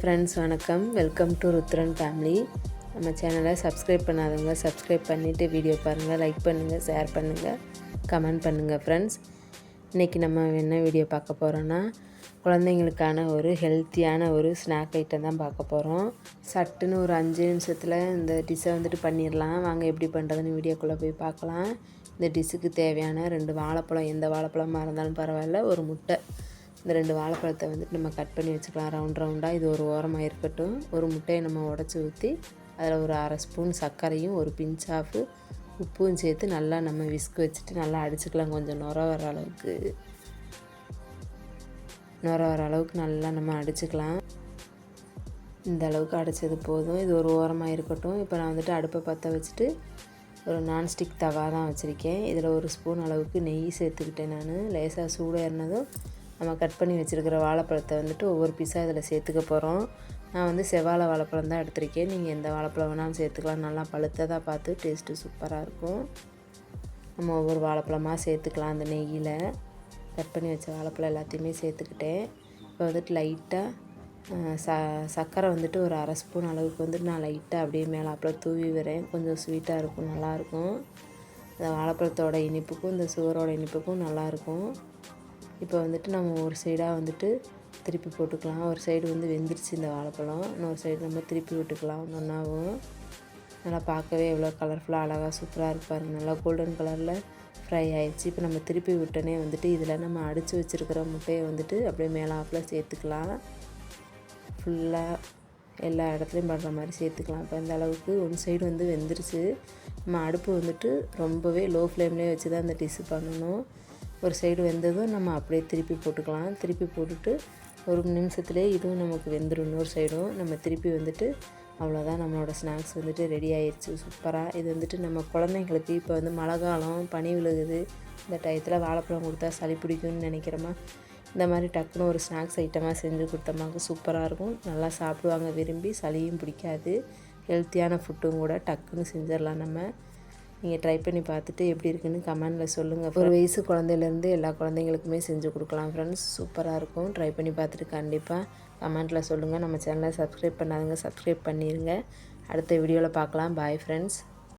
Friends வணக்கம். Welcome to Rudran family. நம்ம சேனலை சப்ஸ்கிரைப் பண்ணாதவங்க சப்ஸ்கிரைப் பண்ணிவிட்டு வீடியோ பாருங்கள் லைக் பண்ணுங்கள் ஷேர் பண்ணுங்கள் கமெண்ட் பண்ணுங்கள் ஃப்ரெண்ட்ஸ். இன்றைக்கி நம்ம என்ன வீடியோ பார்க்க போகிறோன்னா குழந்தைங்களுக்கான ஒரு ஹெல்த்தியான ஒரு ஸ்நாக் ஐட்டம் தான் பார்க்க போகிறோம் சட்டுன்னு ஒரு அஞ்சு நிமிஷத்தில் இந்த டிஷ்ஷை வந்துட்டு பண்ணிடலாம். வாங்க எப்படி பண்ணுறதுன்னு வீடியோக்குள்ளே போய் பார்க்கலாம். இந்த டிஷ்ஷுக்கு தேவையான ரெண்டு வாழைப்பழம் எந்த வாழைப்பழமாக இருந்தாலும் பரவாயில்ல ஒரு முட்டை. இந்த ரெண்டு வாழைப்பழத்தை வந்துட்டு நம்ம கட் பண்ணி வச்சுக்கலாம். ரவுண்ட் ரவுண்டாக இது ஒரு ஓரமாக இருக்கட்டும். ஒரு முட்டையை நம்ம உடச்சி ஊற்றி அதில் ஒரு அரை ஸ்பூன் சர்க்கரையும் ஒரு பிஞ்ச் ஆஃபு உப்பும் சேர்த்து நல்லா நம்ம விஸ்க் வச்சுட்டு நல்லா அடிச்சுக்கலாம். கொஞ்சம் நுர வர அளவுக்கு. நுர வர அளவுக்கு நல்லா நம்ம அடிச்சுக்கலாம். இந்த அளவுக்கு அடைச்சது போதும். இது ஒரு ஓரமாக இருக்கட்டும். இப்போ நான் வந்துட்டு அடுப்பை பற்ற வச்சுட்டு ஒரு நான்ஸ்டிக் தவா தான் வச்சுருக்கேன். இதில் ஒரு ஸ்பூன் அளவுக்கு நெய் சேர்த்துக்கிட்டேன் நான். லேசாக சூடு ஏறினதும் நம்ம கட் பண்ணி வச்சுருக்கிற வாழைப்பழத்தை வந்துட்டு ஒவ்வொரு பீஸாக இதில் சேர்த்துக்க போகிறோம் நான் வந்து செவ்வாழை வாழைப்பழம் தான் எடுத்திருக்கேன். நீங்கள் எந்த வாழைப்பழம் வேணாலும் சேர்த்துக்கலாம். நல்லா பழுத்ததாக பார்த்து டேஸ்ட்டு சூப்பராக இருக்கும். நம்ம ஒவ்வொரு வாழைப்பழமாக சேர்த்துக்கலாம். அந்த நெய்யில் கட் பண்ணி வச்ச வாழைப்பழம் எல்லாத்தையுமே சேர்த்துக்கிட்டேன். இப்போ வந்துட்டு லைட்டாக ச சர்க்கரை வந்துட்டு ஒரு அரை ஸ்பூன் அளவுக்கு வந்துட்டு நான் லைட்டாக அப்படியே மேலே மேலாப்பில் தூவி வரேன் கொஞ்சம் ஸ்வீட்டாக இருக்கும் நல்லாயிருக்கும் அந்த வாழைப்பழத்தோட இனிப்புக்கும் இந்த சுகரோட இனிப்புக்கும் நல்லாயிருக்கும் இப்போ வந்துட்டு நம்ம ஒரு சைடாக வந்துட்டு திருப்பி போட்டுக்கலாம். ஒரு சைடு வந்து வெந்துருச்சு இந்த வாழைப்பழம். இன்னொரு சைடு நம்ம திருப்பி விட்டுக்கலாம். ஒன்றாவும் நல்லா பார்க்கவே எவ்வளோ கலர்ஃபுல்லாக அழகாக சூப்பராக இருப்பார் நல்லா கோல்டன் கலரில் ஃப்ரை ஆயிடுச்சு இப்போ நம்ம திருப்பி விட்டனே வந்துட்டு இதில் நம்ம அடித்து வச்சுருக்கிற முட்டையை வந்துட்டு அப்படியே மேலாப்பில் சேர்த்துக்கலாம். ஃபுல்லாக எல்லா இடத்துலையும் படுற மாதிரி சேர்த்துக்கலாம். இப்போ இந்த அளவுக்கு ஒன் சைடு வந்து வெந்துருச்சு. நம்ம அடுப்பு வந்துட்டு ரொம்பவே லோ ஃப்ளேம்லேயே வச்சு தான் இந்த டிஷ்ஷு பண்ணணும். ஒரு சைடு வெந்ததும் நம்ம அப்படியே திருப்பி போட்டுக்கலாம். திருப்பி போட்டுட்டு ஒரு நிமிஷத்துலேயே இதுவும் நமக்கு வெந்துடும் இன்னொரு சைடும் நம்ம திருப்பி வந்துட்டு அவ்வளோதான் நம்மளோட ஸ்நாக்ஸ் வந்துட்டு ரெடி ஆயிடுச்சு சூப்பராக இது வந்துட்டு நம்ம குழந்தைங்களுக்கு இப்போ வந்து மழை காலம் பனி விழுகுது. இந்த டயத்தில் வாழைப்பழம் கொடுத்தா சளி பிடிக்கும்னு நினைக்கிறோமா? இந்த மாதிரி டக்குன்னு ஒரு ஸ்நாக்ஸ் ஐட்டமாக செஞ்சு கொடுத்தோமாக்கு சூப்பராக இருக்கும். நல்லா சாப்பிடுவாங்க விரும்பி. சளியும் பிடிக்காது. ஹெல்த்தியான ஃபுட்டும் கூட டக்குன்னு செஞ்சிடலாம் நம்ம. நீங்கள் ட்ரை பண்ணி பார்த்துட்டு எப்படி இருக்குன்னு கமெண்டில் சொல்லுங்கள் ஒரு வயசு குழந்தையிலேருந்து எல்லா குழந்தைங்களுக்குமே செஞ்சு கொடுக்கலாம் ஃப்ரெண்ட்ஸ் சூப்பராக இருக்கும். ட்ரை பண்ணி பார்த்துட்டு கண்டிப்பாக கமெண்ட்டில் சொல்லுங்கள் நம்ம சேனலை சப்ஸ்கிரைப் பண்ணாதுங்க சப்ஸ்கிரைப் பண்ணிடுங்க அடுத்த வீடியோவில் பார்க்கலாம். Bye friends